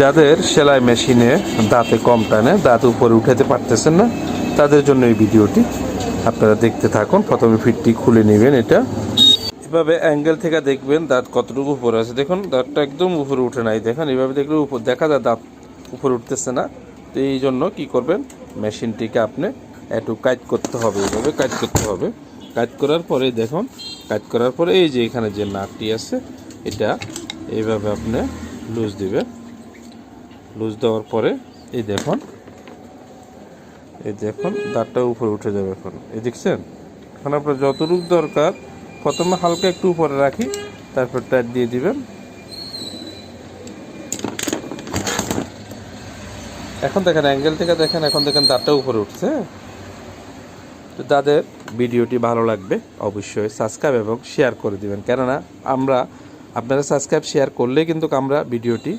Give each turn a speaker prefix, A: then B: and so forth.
A: যাদের সেলাই মেশিনে দাঁতে কম টানে, দাঁত উপরে উঠাতে পারতেছেন না, তাদের জন্য এই ভিডিওটি আপনারা দেখতে থাকুন। প্রথমে ফিটটি খুলে নেবেন এটা। এভাবে অ্যাঙ্গেল থেকে দেখবেন দাঁত কতটুকু উপরে আছে। দেখুন, দাঁতটা একদম উপরে উঠে নাই। দেখেন, এভাবে দেখলে উপর দেখা যায় দাঁত উপরে উঠতেছে না। তো এই জন্য কি করবেন, মেশিনটিকে আপনি একটু কাজ করতে হবে। এইভাবে কাজ করতে হবে। কাজ করার পরে দেখুন কাজ করার পরে এই যে এখানে যে নাটটি আছে, এটা এইভাবে আপনি লুজ দিবেন। লুজ দেওয়ার পরে এই দেখুন এই দেখুন দাঁতটা উপরে উঠে যাবে এখন। এই দেখছেন? এখন আপনার যতটুকু দরকার, প্রথমে হালকা একটু উপরে রাখি, তারপর টাইট দিয়ে দিবেন। এখন দেখেন অ্যাঙ্গেল থেকে দেখেন, এখন দেখেন দাঁতটা উপরে উঠছে। তো তাদের ভিডিওটি ভালো লাগবে, অবশ্যই সাবস্ক্রাইব এবং শেয়ার করে দিবেন। কেননা আমরা আপনারা সাবস্ক্রাইব শেয়ার করলে কিন্তু আমরা ভিডিওটি